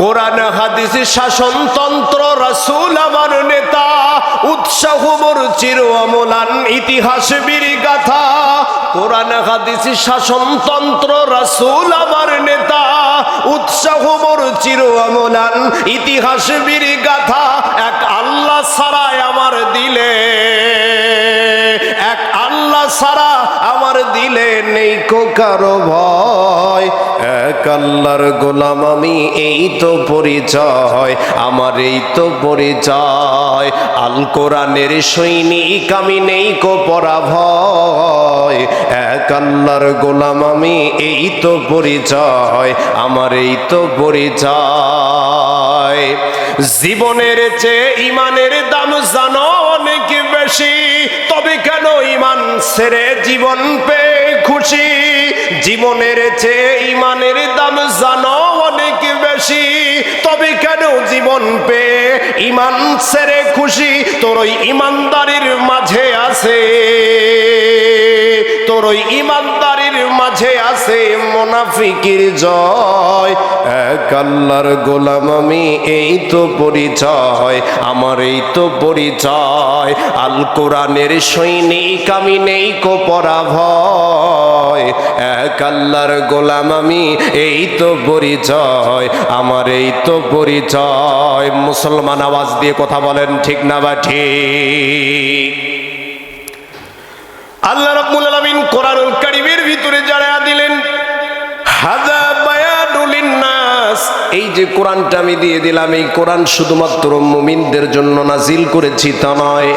কোরআন, হাদিস, শাসনতন্ত্র, রাসূল, আমার নেতা, উৎসাহ, মোর চির অমলান ইতিহাস বীর গাথা কোরআন, হাদিস, শাসনতন্ত্র, রাসূল, আমার নেতা, উৎসাহ, মোর চির অমলান ইতিহাস বীর গাথা এক আল্লাহ ছাড়াই আমার দিলে, এক ছাড়া আমার দিলে নেই কারও ভয়। এক আল্লাহর গোলাম আমি, এই তো পরিচয়, আমার এই তো পরিচয়। আল কোরআনের সৈনিক আমি নেই কো পরা ভয় এক আল্লাহর গোলাম আমি, এই তো পরিচয়, আমার এই তো পরিচয়। জীবনের চেয়ে ইমানের দাম জানো অনেক বেশি। ছেড়ে জীবন পেয়ে খুশি। জীবনের চেয়ে ইমানের দাম জানো অনেক বেশি। তবে কেন জীবন পেয়ে ইমান সেরে খুশি? তোর ওই ইমানদারির মাঝে আছে। তোর ওই ইমানদারির মাঝে আছে মোনাফিকির জয়। এক আল্লাহর গোলাম আমি, এই তো পরিচয়, আমার এই তো পরিচয়। আল কোরআনের সৈনিক আমি, নেই কো পরা ভয় এক আল্লাহর গোলাম আমি, এই তো পরিচয়, আমার এই তো পরিচয়। মুসলমান আওয়াজ দিয়ে কথা বলেন, ঠিক না বা ঠিক আল্লাহ রাব্বুল আলামিন কোরআনুল কারীমের ভিতরে জানা দিলেন হাদা বায়ানুল নাস এই যে কোরআনটা আমি দিয়ে দিলাম, এই কোরআন শুধুমাত্র মুমিনদের জন্য নাজিল করেছি তা নয়।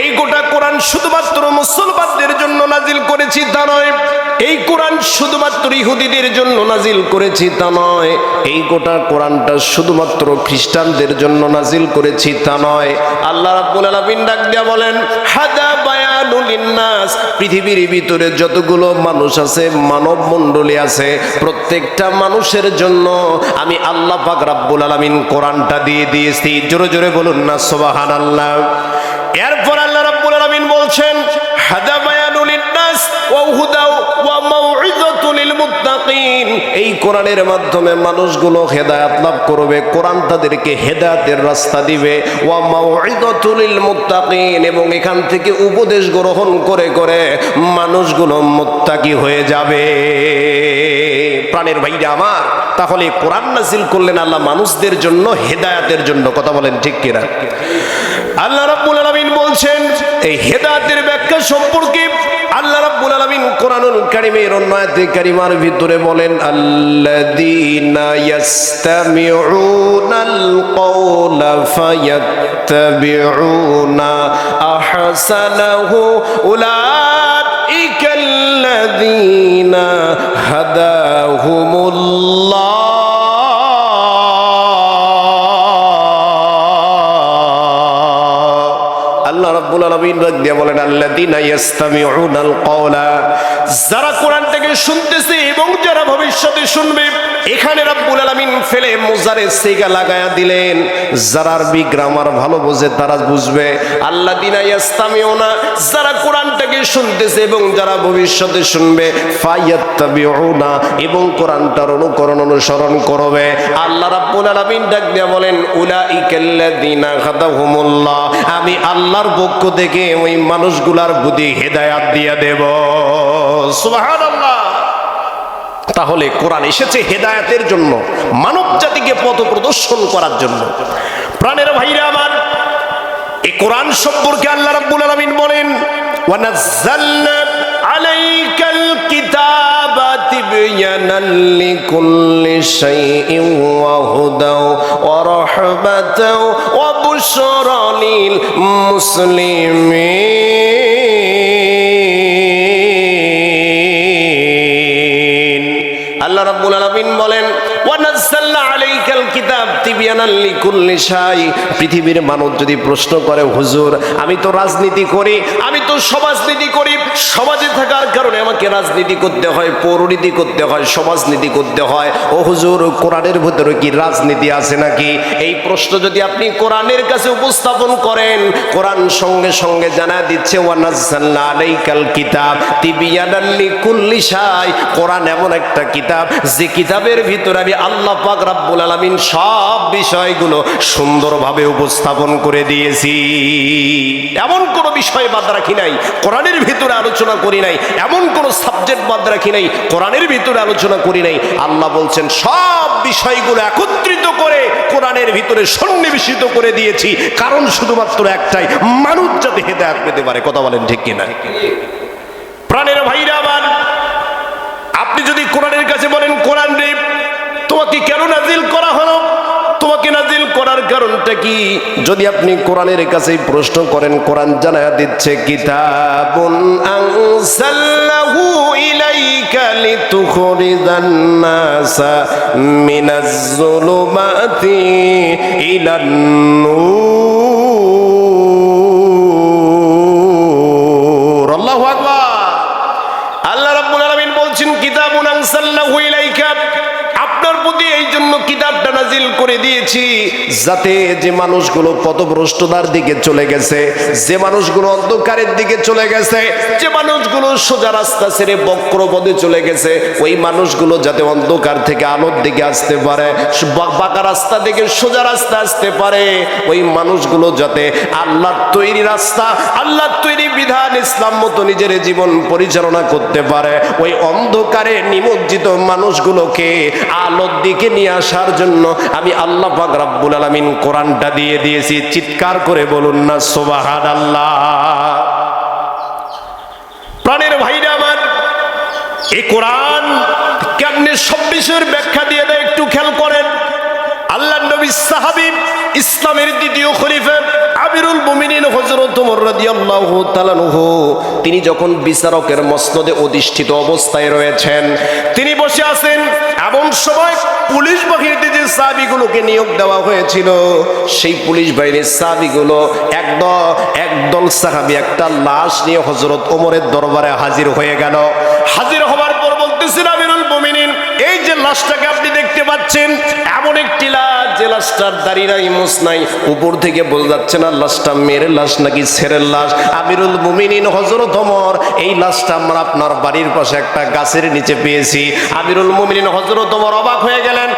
এই গোটা কোরআন শুধুমাত্র মুসলমানদের জন্য নাজিল করেছি তা নয়। এই কোরআন শুধুমাত্র ইহুদিদের জন্য নাজিল করেছি তা নয়। এই গোটা কোরআনটা শুধুমাত্র খ্রিস্টানদের জন্য নাজিল করেছি তা নয়। আল্লাহ রাব্বুল আলামিন ডাক দিয়া বলেন বায়ানুল পৃথিবীর ভিতরে যতগুলো মানুষ আছে মানব মণ্ডলী আছে, প্রত্যেকটা মানুষের জন্য আমি আল্লাহ পাক রাব্বুল আলামিন কোরআনটা দিয়ে দিয়েছি। জোরে জোরে বলুন না, সুবহানাল্লাহ। এরপর আল্লাহ রাব্বুল আলামিন বলছেন, হাদা বায়ানুল নাস ওয়া হুদা এই কোরআনের মাধ্যমে মানুষগুলো হেদায়েত লাভ করবে, কোরআন তাদেরকে হেদায়েতের রাস্তা দিবে। এবং এখান থেকে উপদেশ গ্রহণ করে করে মানুষগুলো মুত্তাকি হয়ে যাবে। প্রাণের ভাইরা আমার, তাহলে কোরআন নাজিল করলেন আল্লাহ মানুষদের জন্য, হেদায়েতের জন্য, কথা বলেন ঠিক কিনা? আল্লাহ রাব্বুল আলামিন বলছেন, এই হেদায়েতের ব্যাখ্যা সম্পর্কে আল্লাহ রাব্বুল আলামিন কোরআনুল কারীমের অন্য আয়াতে কারিমার ভিতরে বলেন, আল্লাযীনা ইয়াস্তামিউনাল ফায়াত্তাবিউনা আহসানাহু হাদাহুমুল্লাহ আলামিন বলেন যারা কোরআন শুনতেছে এবং যারা ভবিষ্যতে শুনবে, এখানে রাব্বুল আলামিন ফেলে মুজারে সিগা লাগায়া দিলেন। যারা আরবি গ্রামার ভালো বোঝে, তারা বুঝবে যারা কোরআনটাকে শুনতেছে এবং যারা ভবিষ্যতে শুনবে, ফায়াত্তাবিউনা। এবং কোরআনটার অনুকরণ অনুসরণ করবে। আল্লাহ রাব্বুল আলামিন ডাক দিয়ে বলেন, উলাইকাল্লাযীনা হাদাহুমুল্লাহ আমি আল্লাহর পক্ষ থেকে ওই মানুষগুলার বুদ্ধি হেদায়াত দিয়ে দেব। তাহলে কোরআন এসেছে হেদায়াতের জন্য, মানব জাতিকে পথ প্রদর্শন করার জন্য। প্রাণের ভাইরা আমার, এই কোরআন সম্পর্কে আল্লাহ রাব্বুল আলামিন বলেন ওয়ানাজ্জালনা আলাইকাল কিতাবা তিবয়ানান লিকুল্লি শাইইন ওয়া হুদাও ওয়া পৃথিবীর মানুষ যদি প্রশ্ন করে, হুজুর, আমি তো রাজনীতি করি, আমি তো সমাজনীতি করি, সমাজে থাকার কারণে আমাকে রাজনীতি করতে হয়, পৌরনীতি করতে হয়, সমাজনীতি করতে হয়। ও হুজুর, কোরআনের ভিতরে কি রাজনীতি আছে নাকি? এই প্রশ্ন যদি আপনি কোরআনের কাছে উপস্থাপন করেন, কোরআন সঙ্গে সঙ্গে জানা দিচ্ছে কোরআন এমন একটা কিতাব, যে কিতাবের ভিতরে আমি আল্লাহ পাক রাব্বুল আলামিন সব বিষয়গুলো সুন্দরভাবে উপস্থাপন করে দিয়েছি। এমন কোনো বিষয় বাদ রাখি নাই, কোরআনের ভিতরে আলোচনা করি নাই, এমন কোনো সাবজেক্ট বাদ রাখি নাই, কোরআনের ভিতরে আলোচনা করি নাই। আল্লাহ বলছেন, সব বিষয়গুলো একত্রিত করে কোরআনের ভিতরে সন্নিবেশিত করে দিয়েছি। কারণ শুধুমাত্র একটাই, মানুষ যাতে হেদায়াত পেতে পারে। কথা বলেন ঠিক কিনা? প্রাণের ভাইরা আমার, আপনি যদি কোরআনের কাছে বলেন, কোরআন রে, তোমাকে কেন নাজিল করা হলো? নাজিল করার কারণটা কি? যদি আপনি কোরআনের কাছে প্রশ্ন করেন, কোরআন জানায়া দিচ্ছে, কিতাবুন আনসাল্লাহু ইলাইকা লিতুখরিজান নাসা মিনাজ নূর আল্লাহু আকবার। আল্লাহ রাব্বুল আলামিন বলছেন, কিতাবুন আনসাল্লাহু ইলাইকা আপনার প্রতি এই জন্য কিতাবটা নাজিল করে দিয়েছি, যাতে যে মানুষগুলো পথভ্রষ্টতার দিকে চলে গেছে, যে মানুষগুলো অন্ধকারের দিকে চলে গেছে, যে মানুষগুলো সোজা রাস্তা ছেড়ে বক্র পদে চলে গেছে, ওই মানুষগুলো যাতে অন্ধকার থেকে আলোর দিকে আসতে পারে বাঁকা রাস্তা থেকে সোজা রাস্তা আসতে পারে, ওই মানুষগুলো যাতে আল্লাহর তৈরি রাস্তা, আল্লাহর তৈরি বিধান ইসলাম মতো নিজের জীবন পরিচালনা করতে পারে, ওই অন্ধকারে নিমজ্জিত মানুষগুলোকে আলোর দিকে নিয়ে আসার জন্য আমি আল্লাহ পাক রাব্বুল আলামিন কোরআনটা দিয়ে দিয়েছি। চিৎকার করে বলুন না, সুবহানাল্লাহ। প্রাণের ভাইরা আমার, এই কোরআন কেমনে সব বিষয়ের ব্যাখ্যা দিয়ে দেয় একটু আল্লাহ নবী সাহাবি, ইসলামের দ্বিতীয় খলিফা আমিরুল মুমিনিন হযরত ওমর রাদিয়াল্লাহু তাআলা আনহু, তিনি যখন বিচারকের মসনদে অধিষ্ঠিত অবস্থায় রয়েছেন, তিনি বসে আছেন। এমন সময় পুলিশ বাহিনীতে যে সাহাবিগুলোকে নিয়োগ দেওয়া হয়েছিল, সেই পুলিশ বাহিনীর সাহাবিগুলো একদল একদল সাহাবি একটা লাশ নিয়ে হযরত ওমরের দরবারে হাজির হয়ে গেল। হাজির হওয়ার পর বলতেছেন লাশটাকে আপনি দেখতে পাচ্ছেন, এমন একটি লাশ, যে লাশটার দাড়ি নাই মুস নাই, উপর থেকে বোঝা যাচ্ছে না, লাশটা মেয়ের লাশ নাকি ছেলের লাশ। আমিরুল মুমিনিন হজরত ওমর, এই লাশটা আমরা আপনার বাড়ির পাশে একটা গাছের নিচে পেয়েছি। আমিরুল মুমিনিন হজরত ওমর অবাক হয়ে গেলেন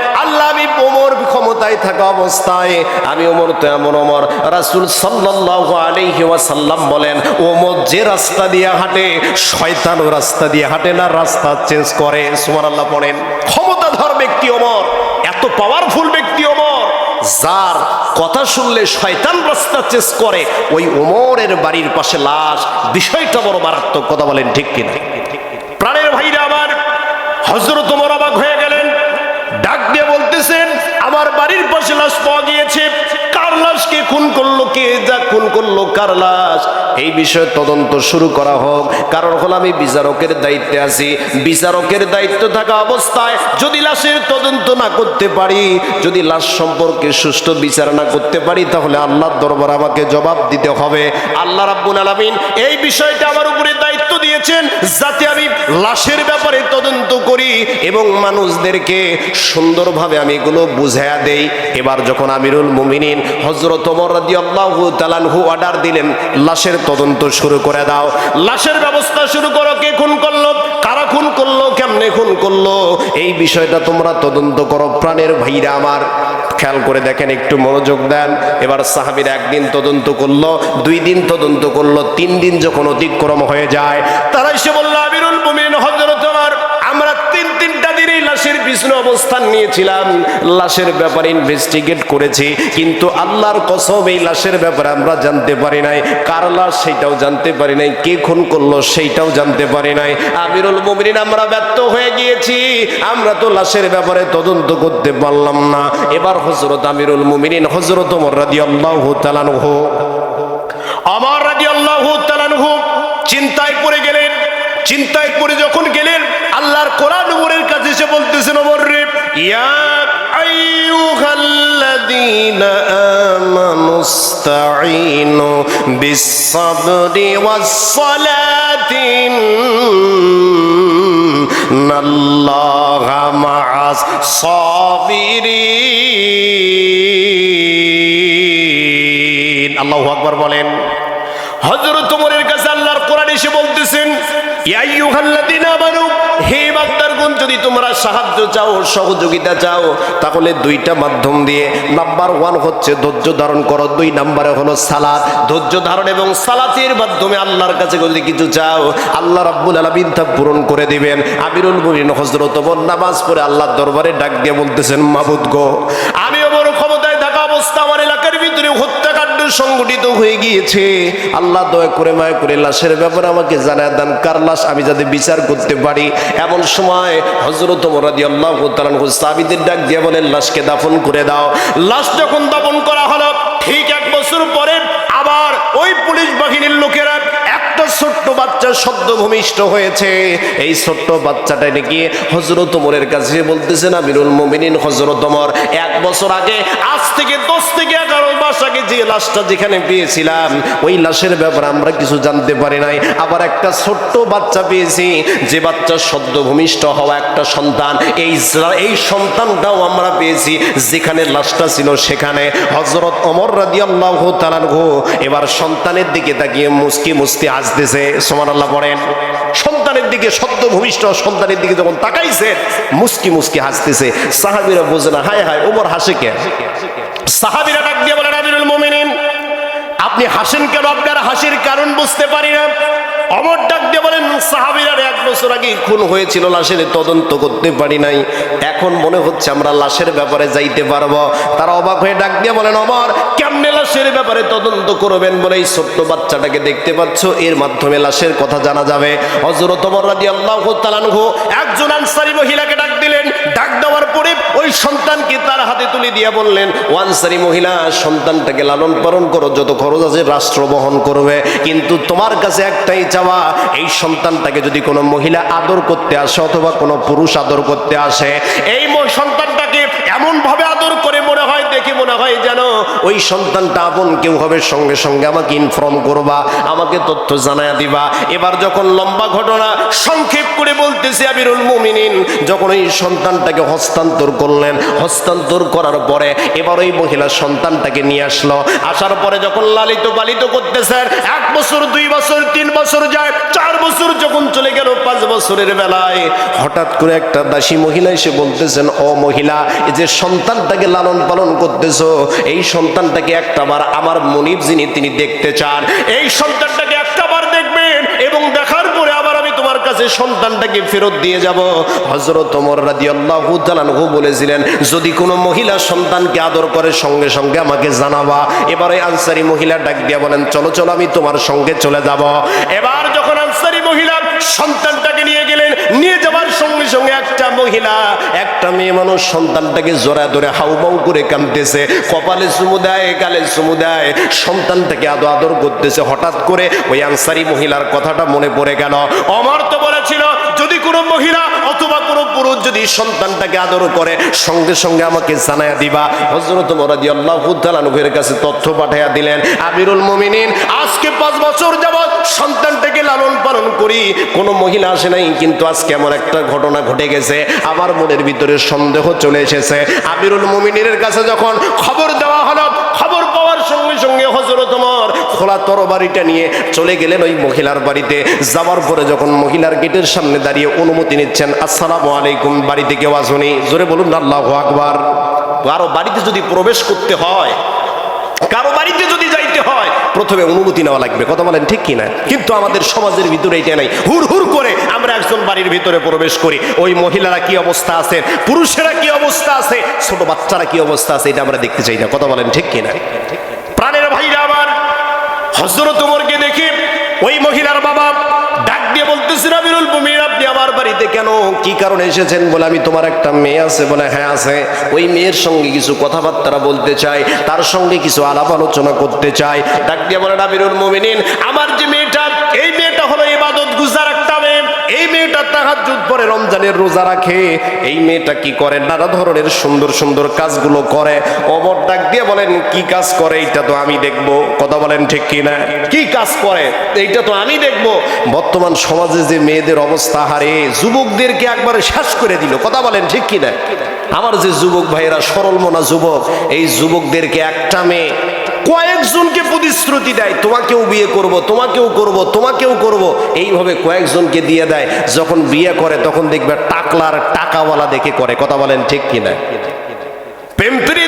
ক্ষমতায় থাকা অবস্থায় আমি ওমর তো এমন ওমর। রাসূল সাল্লাল্লাহু আলাইহি ওয়াসাল্লাম বলেন, ওমর যে রাস্তা দিয়ে হাঁটে শয়তানও রাস্তা দিয়ে হাঁটে না, রাস্তা চেঞ্জ করে। সুবহানাল্লাহ পড়েন। ক্ষমতাধর ব্যক্তি ওমর, এত পাওয়ারফুল ব্যক্তি ওমর, যার কথা শুনলে শয়তান রাস্তা চেঞ্জ করে, ওই ওমরের বাড়ির পাশে লাশ। বিষয়টা বড় মারাত্মক কথা বলেন ঠিক কিনা? প্রাণের ভাইরা আমার হজরত বাড়ির পাশে লাশ পাওয়া গিয়েছে। কার লাশকে খুন করল, কে যা খুন করল, কার লাশ? এই বিষয়ে তদন্ত শুরু করা হোক। কারণ হলো আমি বিচারকের দায়িত্বে আছি। বিচারকের দায়িত্ব থাকা অবস্থায় যদি লাশের তদন্ত না করতে পারি, যদি লাশ সম্পর্কে সুষ্ঠু বিচার না করতে পারি, তাহলে আল্লাহর দরবার আমাকে জবাব দিতে হবে। আল্লাহ রাব্বুল আলামিন এই বিষয়টা আমার উপরে দায়িত্ব দিয়েছেন যাতে আমি লাশের ব্যাপারে তদন্ত করি এবং মানুষদেরকে সুন্দরভাবে আমি এগুলো বুঝাইয়া দেই। এবার যখন আমিরুল মুমিনিন হজরত ওমর রাদিয়াল্লাহু তাআলাহু অর্ডার দিলেন, লাশের তদন্ত শুরু করে দাও। লাশের ব্যবস্থা শুরু করো, কে খুন করল, কারা খুন করল, কেমনে খুন করল, এই বিষয়টা তোমরা তদন্ত করো, প্রাণের ভাইরা আমার। খেয়াল করে দেখেন, একটু মনোযোগ দেন। এবার সাহাবির একদিন তদন্ত করল, দুই দিন তদন্ত করল, তিন দিন যখন অতিক্রম হয়ে যায়, তারা এসে বলল, আমিরুল মুমিন হজরত আমার আমরা তিন তিনটা দিনই পিছনে অবস্থান নিয়েছিলাম, লাশের ব্যাপারে ইনভেস্টিগেট করেছি, কিন্তু আল্লাহর কসম এই লাশের ব্যাপারে আমরা জানতে পারি নাই। কার লাশ সেটাও জানতে পারি নাই, কে খুন করল সেইটাও জানতে পারি নাই। আমিরুল মুমিনিন, আমরা ব্যর্থ হয়ে গিয়েছি, আমরা তো লাশের ব্যাপারে তদন্ত করতে পারলাম না। এবার হজরত আমিরুল মুমিনিন হজরত ওমর রাদিয়াল্লাহু তাআলা আনহু আমার রাদিয়াল্লাহু তাআলা আনহু চিন্তায় পড়ে গেলেন, চিন্তায় পড়ে যখন গেলেন, আল্লাহর কোরআন কাছে এসে বলতেছেন ওমর রে বলেন। হযরত ওমরের কাছে আল্লাহর কোরআন এসে বলতেছেন, ইয়া আইয়ুহাল্লাযীনা আমানু বান্দারগণ যদি তোমরা সাহায্য চাও, সহযোগিতা চাও, তাহলে দুইটা মাধ্যম দিয়ে। নাম্বার ওয়ান হচ্ছে ধৈর্য ধারণ করো। দুই নাম্বারে হলো সালাত। ধৈর্য ধারণ এবং সালাতের মাধ্যমে আল্লাহর কাছে যদি কিছু চাও, আল্লাহ রাব্বুল আলামিন তা পূরণ করে দিবেন। আমিরুল মুমিনিন হযরত ওমর নামাজ পড়ে আল্লাহর দরবারে ডাক দিয়ে বলতেছেন, মাবুদ গো আমি ওমর ক্ষমতায় থাকা অবস্থা আমার এলাকার ভিতরে হত্যাকাণ্ড সংগঠিত হয়ে গিয়েছে। আল্লাহ দয়া করে মায়া করে লাশের ব্যাপারে আমাকে জানায় দেন, কার লাশ আমি যাতে বিচার করতে পারি? এমন সময় হজরত মোরাদি আল্লাহ সাবিদের ডাক দিয়ে বলেন, লাশকে দাফন করে দাও। লাশ যখন দাফন করা হলো, ঠিক এক বছর পরে আবার ওই পুলিশ বাহিনীর লোকেরা একটা ছোট্ট বাচ্চা শব্দ ভূমিষ্ঠ হয়েছে। এই ছোট্ট বাচ্চাটা নাকি হজরত ওমরের কাছে বলতেছেন আমিরুল মুমিনিন হজরত ওমর এক বছর আগে, আজ থেকে দশ থেকে এগারো মাস আগে যে লাশটা যেখানে পেয়েছিলাম, ওই লাশের ব্যাপারে আমরা কিছু জানতে পারি নাই। আবার একটা ছোট্ট বাচ্চা পেয়েছি, যে বাচ্চা শব্দ ভূমিষ্ঠ হওয়া একটা সন্তান। এই এই সন্তানটাও আমরা পেয়েছি, যেখানে লাশটা ছিল সেখানে। হজরত অমর রাদি আল্লাহ তালানহু এবার সন্তানের দিকে তাকিয়ে মুস্কি মুস্কি হাসতেছে সমান আল্লাহ পড়েন সন্তানের দিকে সদ্য ভূমিষ্ঠ সন্তানের দিকে যখন তাকাইছে, মুস্কি মুস্কি হাসতেছে। সাহাবিরা বোঝে না, হায় হায়, ওমর হাসে কে? সাহাবিরা ডাক দিয়ে বলেন, আমিরুল মুমিনিন, আপনি হাসেন কেন? আপনার হাসির কারণ বুঝতে পারি না। অমর ডাক দিয়ে বলেন সাহাবিরার এক বছর আগে খুন হয়েছিল, লাশের তদন্ত করতে পারি নাই। এখন মনে হচ্ছে আমরা লাশের ব্যাপারে যাইতে পারব। তারা অবাক হয়ে ডাক দিয়ে বলেন, অমর, কেমনে লাশের ব্যাপারে তদন্ত করবেন বলে এই ছোট্ট বাচ্চাটাকে দেখতে পাচ্ছ? এর মাধ্যমে লাশের কথা জানা যাবে। হজরত অমর রাজি আল্লাহ তালানহু একজন আনসারি মহিলাকে ডাক দিলেন। ডাক দেওয়ার পরে ওই সন্তানকে তার হাতে তুলে দিয়ে বললেন, ও আনসারি মহিলা, সন্তানটাকে লালন পালন করো, যত খরচ আছে রাষ্ট্র বহন করবে। কিন্তু তোমার কাছে একটাই চাওয়া এই সন্তানটাকে যদি কোনো মহিলা আদর করতে আসে অথবা কোনো পুরুষ আদর করতে আসে, এই সন্তানটাকে এমন ভাবে আদর করে মনে হয়, দেখে মনে হয় যেন ওই সন্তানটা আপন কেউ হবে। সঙ্গে সঙ্গে আমাকে ইনফর্ম করবা, আমাকে তথ্য জানায় দিবা। এবার যখন লম্বা ঘটনা সংক্ষেপ করে বলতেছে আবিরুল মুমিনিন, যখন ওই সন্তানটাকে হস্তান্তর করলেন, হস্তান্তর করার পরে এবার ওই মহিলা সন্তানটাকে নিয়ে আসলো। আসার পরে যখন লালিত পালিত করতেছেন এক বছর, দুই বছর, তিন বছর যায়, চার বছর যখন চলে গেল, পাঁচ বছরের বেলায় হঠাৎ করে একটা দাসী মহিলা এসে বলতেছেন ও মহিলা, এই যে সন্তানটাকে লালন পালন করতেছো, এই সন্তানটাকে একটাবার আমার মনিব যিনি, তিনি দেখতে চান। এই সন্তানটাকে একটাবার দেখবেন এবং দেখার পরে আবার আমি তোমার কাছে সন্তানটাকে ফেরত দিয়ে যাব হজরত ওমর রাদিয়াল্লাহু তাআলাহু বলেছিলেন, যদি কোনো মহিলা সন্তানকে আদর করে, সঙ্গে সঙ্গে আমাকে জানাবা। এবারে আনসারি মহিলা ডাক দিয়া বলেন, চলো চলো, আমি তোমার সঙ্গে চলে যাব। এবার যখন আনসারি মহিলা সন্তানটাকে নিয়ে গেলেন, নিয়ে যাবার সঙ্গে সঙ্গে একটা মহিলা, একটা মেয়ে মানুষ সন্তানটাকে জোড়া ধরে হাউমাউ করে কাঁদতেছে, কপালে চুমু দেয়, গালে চুমু দেয়, সন্তানটাকে আদো আদর করতেছে। হঠাৎ করে ওই আনসারি মহিলার কথাটা মনে পড়ে গেল। অমর তো বলেছিল যদি কোনো মহিলা অথবা কোনো পুরুষ যদি সন্তানটাকে আদর করে, সঙ্গে সঙ্গে আমাকে জানায়া দিবা। হজরত মরাদি আল্লাহ কাছে তথ্য পাঠাইয়া দিলেন, আমিরুল মুমিনিন, আজকে পাঁচ বছর যাবৎ সন্তানটাকে লালন পালন করি। কোনো মহিলা আসে নাই, কিন্তু আজকে এমন একটা ঘটনা ঘটে গেছে। আমার মনের ভিতরে সন্দেহ চলে এসেছে। আমিরুল মুমিনের কাছে যখন খবর দেওয়া হলো, খবর পাওয়ার সঙ্গে সঙ্গে হজরত ওমর খোলা তরবারিটা নিয়ে চলে গেলেন ওই মহিলার বাড়িতে। যাওয়ার পরে যখন মহিলার গেটের সামনে দাঁড়িয়ে অনুমতি নিচ্ছেন, আসসালামু আলাইকুম, বাড়িতে কেউ আসুনি জোরে বলুন, আল্লাহ আকবার। কারও বাড়িতে যদি প্রবেশ করতে হয়, কারও বাড়িতে যদি যাইতে হয়, প্রথমে অনুমতি নেওয়া লাগবে। কথা বলেন ঠিক কিনা? কিন্তু আমাদের সমাজের ভিতরে এটা নাই। হুর হুর করে আমরা একজন বাড়ির ভিতরে প্রবেশ করি। ওই মহিলারা কি অবস্থা আছে? পুরুষেরা কি অবস্থা আছে? ছোট বাচ্চারা কি অবস্থা আছে? এটা আমরা দেখতে চাই না। কথা বলেন ঠিক কিনা? হজরত ওমরকে দেখি ওই মহিলার বাবা ডাক দিয়ে বলতেছেন আমিরুল মুমিন আপনি আমার বাড়িতে কেন কি কারণে এসেছেন? বলে, আমি তোমার একটা মেয়ে আছে। বলে হ্যাঁ আছে। ওই মেয়ের সঙ্গে কিছু কথাবার্তা বলতে চাই তার সঙ্গে কিছু আলাপ আলোচনা করতে চাই ডাক দিয়ে বলেন, আমিরুল মুমিনিন, আমার যে মেয়েটা, এই মেয়েটা হলো ইবাদত গুজার এই মেয়েটা তাহাজ্জুদ পরে রমজানের রোজা রাখে। এই মেয়েটা কি করে? নানা ধরনের সুন্দর সুন্দর কাজগুলো করে। অমর ডাক দিয়ে বলেন, কি কাজ করে? এটা তো আমি দেখব। কথা বলেন ঠিক কি না কি কাজ করে? এইটা তো আমি দেখব। বর্তমান সমাজে যে মেয়েদের অবস্থা, হারে যুবকদেরকে একবারে শেষ করে দিল। কথা বলেন ঠিক কি না আমার যে যুবক ভাইয়েরা, সরল মনা যুবক, এই যুবকদেরকে একটা মেয়ে কয়েকজনকে প্রতিশ্রুতি দেয়, তোমাকেও বিয়ে করব, তোমাকেও করব তোমাকেও করব। এইভাবে কয়েকজনকে দিয়ে দেয়, যখন বিয়ে করে তখন দেখবে টাকলার টাকাওয়ালা দেখে করে। কথা বলেন ঠিক কিনা? প্রেমপ্রীতির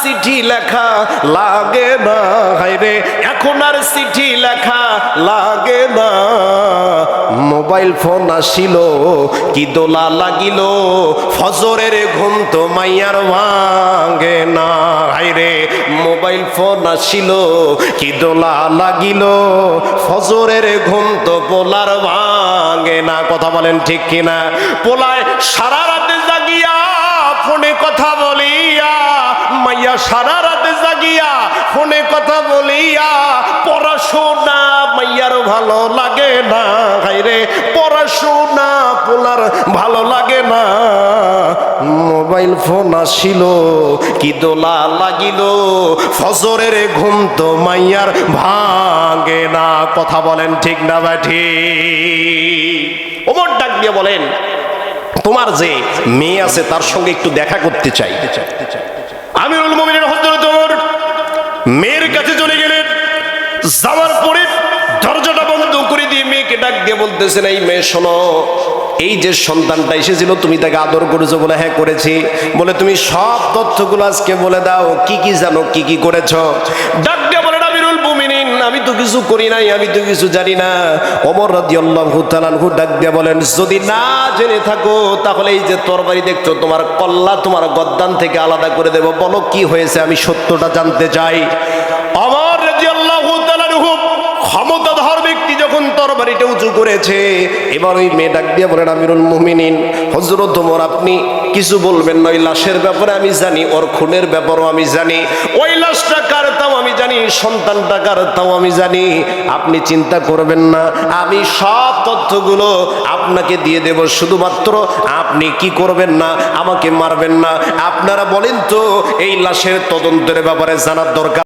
চিঠি লেখা লাগে না। হাইরে এখন আর চিঠি লেখা লাগে না। মোবাইল ফোন আসিল, কি দোলা লাগিল। ফজরের ঘুম তো মাইয়ার ভাঙে না। হাইরে মোবাইল ফোন আসিল, কি দোলা লাগিল। ফজরের ঘুম তো পোলার ভাঙে না। কথা বলেন ঠিক কিনা? পোলায় সারা রাতে জাগিয়া ফোনে কথা বলিয়া মাইয়া সারা রাতে জাগিয়া, ফোনে কথা বলিয়া, পড়াশোনা মাইয়ার ভালো লাগে না। হাইরে পড়াশোনা পোলার ভালো লাগে না। মোবাইল ফোন আসিল, কি দোলা লাগিল, ফজরের ঘুম তো মাইয়ার ভাঙে না। কথা বলেন ঠিক না ব্যাঠি ওমর ডাক দিয়ে বলেন, তোমার যে মেয়ে আছে তার সঙ্গে একটু দেখা করতে চাই। আমিরুল মমিনের হজরত ওমর মেয়ের কাছে চলে গেলেন। যাওয়ার পরে দরজাটা বন্ধ করে দিয়ে মেয়েকে ডাক দিয়ে বলতেছেন, এই মেয়ে, শোনো, এই যে সন্তানটা এসেছিল, তুমি তাকে আদর করেছ বলে হ্যাঁ করেছি। বলে, তুমি সব তথ্যগুলো আজকে বলে দাও, কি কি জানো, কি কি করেছ? ডাক দিয়ে বলেন আমিরুল মুমিনিন আমি তো কিছু করি নাই, আমি তো কিছু জানি না। ওমর রাদিয়াল্লাহু তাআলাহু ডাক দিয়ে বলেন, যদি না জেনে থাকো, তাহলে এই যে তরবারি দেখছ, তোমার কল্লা তোমার গদ্দান থেকে আলাদা করে দেব। বলো, কি হয়েছে? আমি সত্যটা জানতে চাই। অমর রাদিয়াল্লাহু তাআলাহু ক্ষমতাধর ব্যক্তি যখন তরবারিটা উঁচু করেছে, এবার ওই মেয়ে ডাক দিয়ে বলেন, আমিরুল মুমিনিন হজরত ওমর, আপনি কিছু বলবেন না। ওই লাশের ব্যাপারে আমি জানি, ওর খুনের ব্যাপারও আমি জানি। ওই লাশটা জানি সন্তানটা কার তাও আমি জানি, আপনি চিন্তা করবেন না। আমি সব তথ্যগুলো আপনাকে দিয়ে দেব, শুধুমাত্র আপনি কি করবেন না, আমাকে মারবেন না। আপনারা বলেন তো, এই লাশের তদন্তের ব্যাপারে জানার দরকার